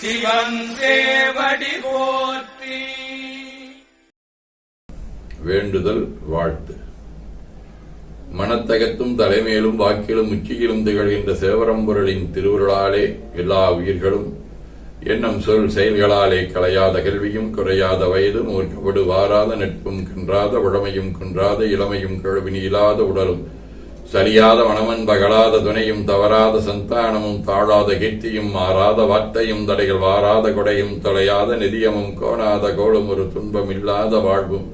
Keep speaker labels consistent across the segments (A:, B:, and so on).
A: சிவன் போற்றி.
B: வேண்டுதல் வாழ்த்து. மனத்தகத்தும் தலைமையிலும் வாக்கிலும் உச்சியிலும் திகழ்கின்ற சேவரம்பொருளின் திருவுருளாலே எல்லா உயிர்களும் எண்ணம் சொல் செயல்களாலே கலையாத கல்வியும் குறையாத வயதும் ஊர்க்கப்படு வாராத நட்பும் கின்றாத உடமையும் குன்றாத இளமையும் கழுவினி இல்லாத உடலும் சரியாத மனமன் பகலாத துணையும் தவறாத சந்தானமும் தாழாத கீர்த்தியும் மாறாத வார்த்தையும் தடைகள் வாராத கொடையும் தொலையாத நிதியமும் கோணாத கோளும் ஒரு துன்பம் இல்லாத வாழ்வும்.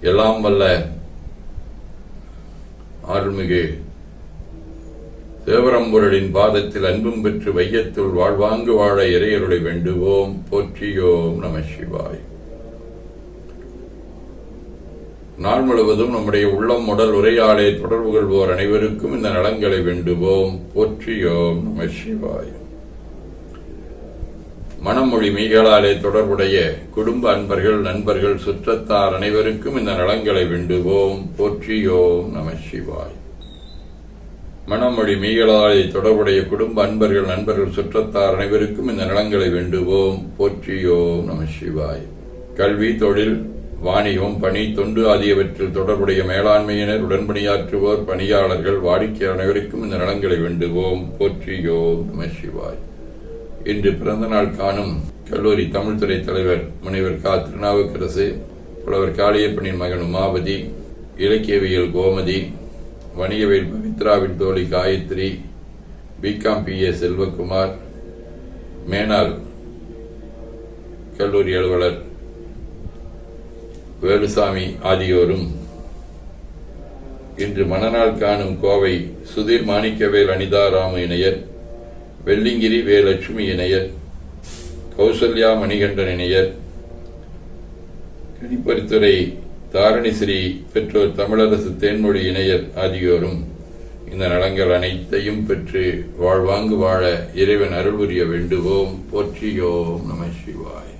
B: எல்லாம் வல்ல அருள்மிகு தேவரம்பொருளின் பாதத்தில் அன்பும் பெற்று வையத்துள் வாழ்வாங்கு வாழ இறையருளை வேண்டுவோம். போற்றியோம் நம சிவாய். நாள் முழுவதும் நம்முடைய உள்ளம் உடல் உரையாடை தொடர்பு கொள்வோர் அனைவருக்கும் இந்த நலங்களை வேண்டுவோம். போற்றியோம் நம சிவாய். மனமொழி மீகலாலே தொடர்புடைய குடும்ப அன்பர்கள் நண்பர்கள் சுற்றத்தார் அனைவருக்கும் இந்த நலன்களை வேண்டுவோம். போற்றியோம் நம சிவாய். மனமொழி மீகலாலே தொடர்புடைய குடும்ப அன்பர்கள் நண்பர்கள் சுற்றத்தார் அனைவருக்கும் இந்த நலன்களை வேண்டுவோம். போற்றியோம் நம சிவாய். கல்வி தொழில் வாணிகம் பணி தொண்டு ஆகியவற்றில் தொடர்புடைய மேலாண்மையினர் உடன்பணியாற்றுவோர் பணியாளர்கள் வாடிக்கையாளர் அனைவருக்கும் இந்த நலன்களை வேண்டுவோம். போற்றியோம் நம சிவாய். இன்று பிறந்த நாள் காணும் கல்லூரி தமிழ்துறை தலைவர் முனைவர் கா. திருநாவுக்கரசு புலவர் காளியப்பனின் மகன் உமாபதி இலக்கியவியல் கோமதி வணிகவியல் பவித்ராவின் தோழி Gayathri B Com B. A. Selvakumar மேனாள் கல்லூரி அலுவலர் வேலுசாமி ஆகியோரும் இன்று மணநாள் காணும் கோவை சுதீர் மாணிக்கவேல் அனிதாராம இணையர் வெள்ளிங்கிரி வேலட்சுமி இணையர் கௌசல்யா மணிகண்டன் இணையர் கணிப்பரித்துறை தாரணிஸ்ரீ பெற்றோர் தமிழரசு தேன்மொழி இணையர் ஆகியோரும் இந்த நலங்கள் அனைத்தையும் பெற்று வாழ்வாங்கு வாழ இறைவன் அருள் புரிய வேண்டுவோம். போற்றியோம் நம சிவாய்.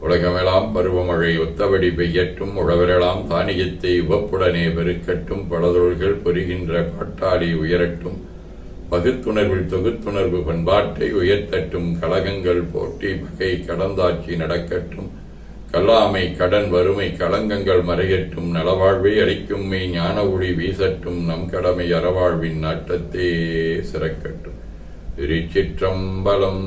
B: உலகமெல்லாம் பருவமழை ஒத்தபடி பெய்யட்டும் உழவரெல்லாம் தானியத்தை உவப்புடனே பெருக்கட்டும் பலதொழில்கள் பொரிகின்ற பாட்டாளி உயரட்டும். பகுத்துணர்வில் தொகுத்துணர்வு பண்பாட்டை உயர்த்தட்டும் கழகங்கள் போட்டி பகை கடந்தாட்சி நடக்கட்டும். கல்லாமை கடன் வறுமை களங்கங்கள் மறையட்டும் நலவாழ்வை அளிக்கும் மெய் ஞான ஒளி வீசட்டும் நம் கடமை அறவாழ்வின் நாட்டத்தே சிறக்கட்டும். திருச்சிற்றம்பலம்